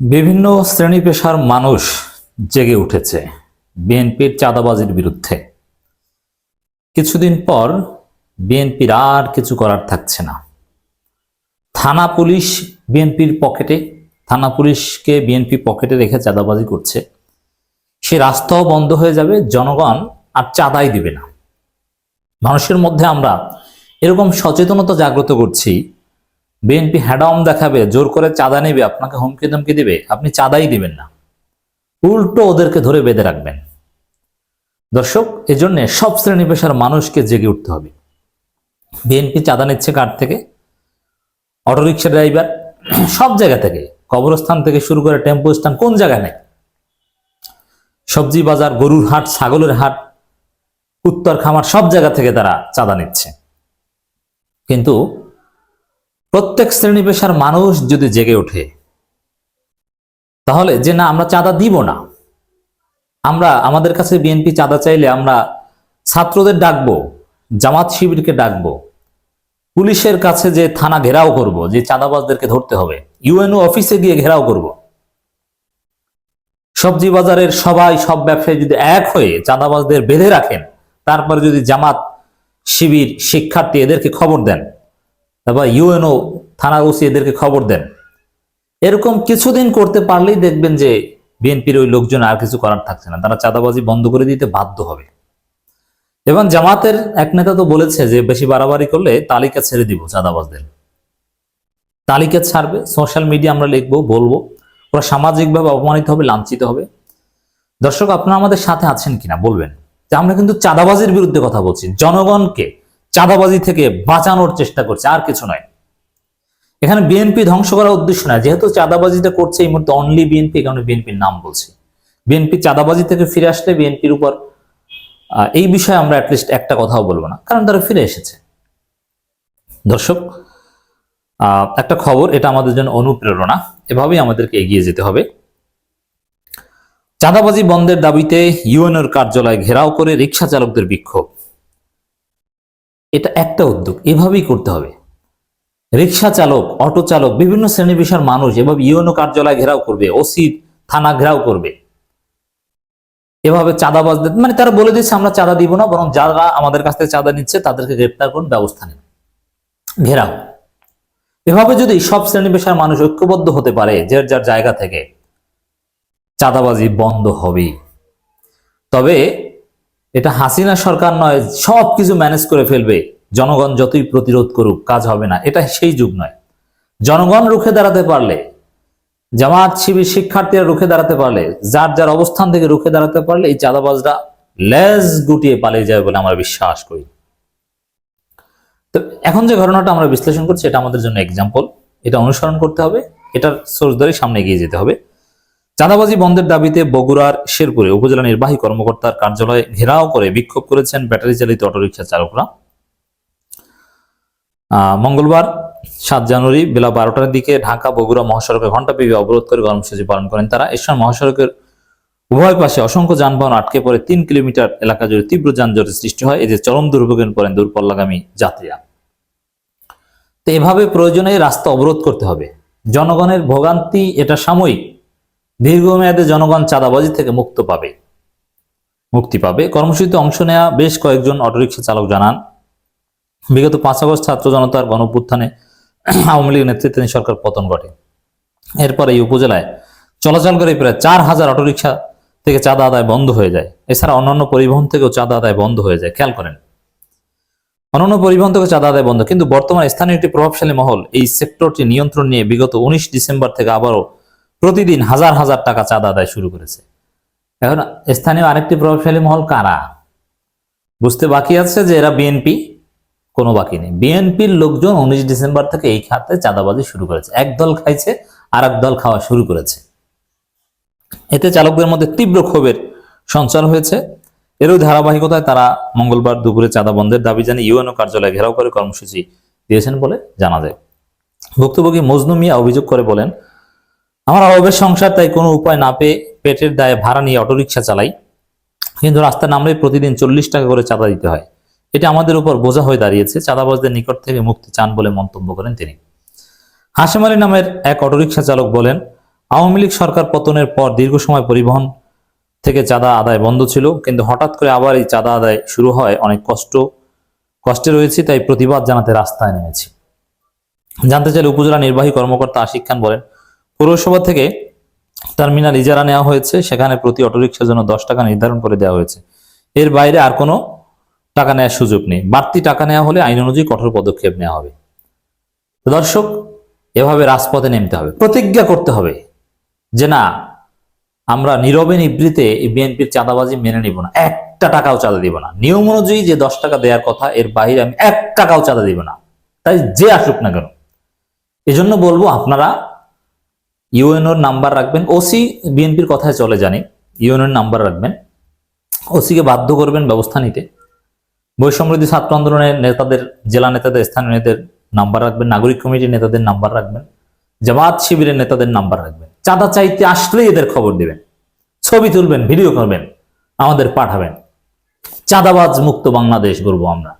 বিভিন্ন শ্রেণি পেশার মানুষ জেগে উঠেছে বিএনপির চাঁদাবাজির বিরুদ্ধে। কিছুদিন পর বিএনপির আর কিছু করার থাকছে না। থানা পুলিশ বিএনপির পকেটে, থানা পুলিশকে বিএনপি পকেটে রেখে চাঁদাবাজি করছে। সে রাস্তাও বন্ধ হয়ে যাবে, জনগণ আর চাঁদাই দিবে না। মানুষের মধ্যে আমরা এরকম সচেতনতা জাগ্রত করছি বিএনপি হ্যাডাম দেখাবে, জোর করে চাঁদা নেবে, আপনাকে হুমকি ধমকি দিবে, আপনি চাঁদাই দিবেন না। উল্টো ওদেরকে ধরে বেঁধে রাখবেন। দর্শক, এজন্য সব শ্রেণি পেশার মানুষকে জেগে উঠতে হবে। বিএনপি চাঁদা নিচ্ছে কার থেকে? অটোরিকশা ড্রাইভার, সব জায়গা থেকে। কবরস্থান থেকে শুরু করে টেম্পো স্থান, কোন জায়গায় নেই? সবজি বাজার, গরুর হাট, ছাগলের হাট, উত্তর খামার, সব জায়গা থেকে তারা চাঁদা নিচ্ছে। কিন্তু প্রত্যেক শ্রেণি পেশার মানুষ যদি জেগে ওঠে, তাহলে যে না আমরা চাঁদা দিব না। আমরা, আমাদের কাছে বিএনপি চাঁদা চাইলে আমরা ছাত্রদের ডাকবো, জামাত শিবিরকে ডাকবো, পুলিশের কাছে যে থানা ঘেরাও করব, যে চাঁদাবাজদেরকে ধরতে হবে ইউএনও অফিসে গিয়ে ঘেরাও করব। সবজি বাজারের সবাই, সব ব্যবসায়ী যদি এক হয়ে চাঁদাবাজদের বেঁধে রাখেন, তারপরে যদি জামাত শিবির শিক্ষার্থী এদেরকে খবর দেন তারপর ইউএনও থানার ওসি এদেরকে খবর দেন। এরকম কিছুদিন করতে পারলেই দেখবেন যে বিএনপির ওই লোকজন আর কিছু করার থাকছে না। তারা চাঁদাবাজি বন্ধ করে দিতে বাধ্য হবে। এবং জামাতের এক নেতা তো বলেছে যে বেশি বাড়াবাড়ি করলে তালিকা ছেড়ে দিব চাঁদাবাজদের। তালিকা ছাড়বে, সোশ্যাল মিডিয়া আমরা লিখব, বলব। ওরা সামাজিকভাবে অপমানিত হবে, লাঞ্ছিত হবে। দর্শক, আপনারা আমাদের সাথে আছেন কিনা বলবেন। যে আমরা কিন্তু চাঁদাবাজির বিরুদ্ধে কথা বলছি। জনগণকে চাঁদাবাজি থেকে বাঁচানোর চেষ্টা করছে, আর কিছু নয়। এখানে বিএনপি ধ্বংস করার উদ্দেশ্য না যেহেতু চাঁদাবাজিটা করছে, এই মুহূর্তে অনলি বিএনপি কারণে বিএনপির নাম বলছি। বিএনপি চাঁদাবাজি থেকে ফিরে আসলে বিএনপির উপর এই বিষয়ে আমরা অ্যাটলিস্ট একটা কথাও বলব না, কারণ তারা ফিরে এসেছে। দর্শক একটা খবর, এটা আমাদের জন্য অনুপ্রেরণা, এভাবেই আমাদেরকে এগিয়ে যেতে হবে। চাঁদাবাজি বন্ধের দাবিতে ইউএনওর কার্যালয় ঘেরাও করে রিক্সা চালকদের বিক্ষোভ। এটা একটা উদ্যোগ, এভাবেই করতে হবে। রিক্সা চালক, অটো চালক, বিভিন্ন শ্রেণি পেশার মানুষ এভাবে ইউএনও কার্যালয় ঘেরাও করবে, ওসি থানা ঘেরাও করবে। এভাবে চাঁদাবাজদের মানে তারা বলে দিচ্ছে আমরা চাঁদা দিব না, বরং যারা আমাদের কাছ থেকে চাঁদা নিচ্ছে, তাদেরকে গ্রেপ্তার করুন, ব্যবস্থা নেন। ঘেরাও। এভাবে যদি সব শ্রেণি পেশার মানুষ ঐক্যবদ্ধ হতে পারে যার যার জায়গা থেকে, চাঁদাবাজি বন্ধ হবেই। তবে এটা হাসিনা সরকার নয় সব কিছু ম্যানেজ করে ফেলবে। জনগণ যতই প্রতিরোধ করুক, কাজ হবে না। এটা সেই যুগ নয়। জনগণ রুখে দাঁড়াতে পারলে, জামাত, শিবির, শিক্ষার্থীরা রুখে দাঁড়াতে পারলে, যার যার অবস্থান থেকে রুখে দাঁড়াতে পারলে এই চাঁদাবাজরা লেজ গুটিয়ে পালিয়ে যাবে বলে আমরা বিশ্বাস করি। তো এখন যে ঘটনাটা আমরা বিশ্লেষণ করছি, এটা আমাদের জন্য এক্সাম্পল এটা অনুসরণ করতে হবে। এটার সোর্স ধরে সামনে এগিয়ে যেতে হবে। চাঁদাবাজি বন্ধের দাবিতে বগুড়ার শেরপুরে উপজেলা নির্বাহী কর্মকর্তার কার্যালয়ে ঘেরাও করে বিক্ষোভ করেছেন ব্যাটারি চালিত অটোরিকশা চালকরা। মঙ্গলবার সাত জানুয়ারি বেলা বারোটার দিকে ঢাকা বগুড়া মহাসড়কে ঘণ্টাব্যাপী অবরোধ করে কর্মসূচি পালন করেন তারা। এ সময় মহাসড়কের উভয় পাশে অসংখ্য যানবাহন আটকে পড়ে তিন কিলোমিটার এলাকা জুড়ে তীব্র যানজটের সৃষ্টি হয়। এতে চরম দুর্ভোগে পড়েন দূরপল্লাগামী যাত্রীরা। তো এভাবে প্রয়োজনে রাস্তা অবরোধ করতে হবে। জনগণের ভোগান্তি এটা সাময়িক। দীর্ঘমেয়াদে জনগণ চাঁদাবাজি থেকে মুক্ত পাবে। মুক্তি পাবে। কর্মসূচিতে অংশ নেওয়া বেশ কয়েকজন অটোরিকশা চালক জানান, বিগত পাঁচ আগস্ট ছাত্র জনতার গণপুত্থানে আওয়ামী লীগ নেতৃত্বাধীন সরকার পতন ঘটে। এরপর এই উপজেলায় চলাচলকারী প্রায় চার হাজার অটোরিকশা থেকে চাঁদা আদায় বন্ধ হয়ে যায়। এছাড়া অন্যান্য পরিবহন থেকেও চাঁদা আদায় বন্ধ হয়ে যায়। খেয়াল করেন। অন্যান্য পরিবহন থেকে চাঁদা আদায় বন্ধ। কিন্তু বর্তমানে স্থানীয় একটি প্রভাবশালী মহল এই সেক্টরটি নিয়ন্ত্রণ নিয়ে বিগত উনিশ ডিসেম্বর থেকে আবারও প্রতিদিন হাজার হাজার টাকা চাঁদা আদায় শুরু করেছে। এখন স্থানীয় আরেকটি প্রভাবশালী মহল কারা? বুঝতে বাকি আছে যে এরা বিএনপি কোনো বাকি নেই। বিএনপির লোকজন উনিশ ডিসেম্বর থেকে এই খাতে চাঁদাবাজি শুরু করেছে। এক দল খাইছে আর দল খাওয়া শুরু করেছে। এতে চালকদের মধ্যে তীব্র ক্ষোভের সঞ্চার হয়েছে। এরও ধারাবাহিকতায় তারা মঙ্গলবার দুপুরে চাঁদা বন্ধের দাবি জানিয়ে ইউএনও কার্যালয়ে ঘেরাও করে কর্মসূচি দিয়েছেন বলে জানা যায়। ভুক্তভোগী মজনু মিয়া অভিযোগ করে বলেন আমার অভাবের সংসার, তাই কোনো উপায় না পেয়ে পেটের দায়ে ভাড়া নিয়ে অটোরিকশা চালাই। কিন্তু রাস্তায় নামলে প্রতিদিন চল্লিশ টাকা করে চাঁদা দিতে হয়। এটা আমাদের উপর বোঝা হয়ে দাঁড়িয়েছে। চাঁদাবাজদের নিকট থেকে মুক্তি চান বলে মন্তব্য করেন তিনি। হাসিম আলী নামের এক অটোরিকশা চালক বলেন, আওয়ামী লীগ সরকার পতনের পর দীর্ঘ সময় পরিবহন থেকে চাঁদা আদায় বন্ধ ছিল, কিন্তু হঠাৎ করে আবার এই চাঁদা আদায় শুরু হয়। অনেক কষ্ট, কষ্টে রয়েছে, তাই প্রতিবাদ জানাতে রাস্তায় নেমেছি। জানতে চাইলে উপজেলা নির্বাহী কর্মকর্তা আশিক খান বলেন পৌরসভা থেকে টার্মিনাল ইজারা নেওয়া হয়েছে। সেখানে প্রতি অটোরিকশার জন্য দশ টাকা নির্ধারণ করে দেওয়া হয়েছে। এর বাইরে আর কোনো টাকা নেওয়ার সুযোগ নেই। বাড়তি টাকা নেওয়া হলে আইন অনুযায়ী কঠোর পদক্ষেপ নেওয়া হবে। দর্শক, এভাবে রাজপথে নেমতে হবে, প্রতিজ্ঞা করতে হবে যে না, আমরা নীরবে নিবৃতে বিএনপির চাঁদাবাজি মেনে নিব না। একটা টাকাও চাঁদা দিব না। নিয়ম অনুযায়ী যে দশ টাকা দেওয়ার কথা, এর বাইরে আমি এক টাকাও চাঁদা দিব না। তাই যে আসুক না কেন, এজন্য বলব আপনারা ইউএনওর নাম্বার রাখবেন। ওসি বিএনপির কথায় চলে জানি। ইউএনওর নাম্বার রাখবেন। ওসিকে বাধ্য করবেন ব্যবস্থা নিতে। বৈসমৃদ্ধি ছাত্র আন্দোলনের নেতাদের, জেলা নেতাদের, স্থানীয় নেতাদের নাম্বার রাখবেন। নাগরিক কমিটির নেতাদের নাম্বার রাখবেন। জামাত শিবিরের নেতাদের নাম্বার রাখবেন। চাঁদা চাইতে আসলেই এদের খবর দিবেন। ছবি তুলবেন ভিডিও করবেন, আমাদের পাঠাবেন। চাঁদাবাজ মুক্ত বাংলাদেশ গড়বো আমরা।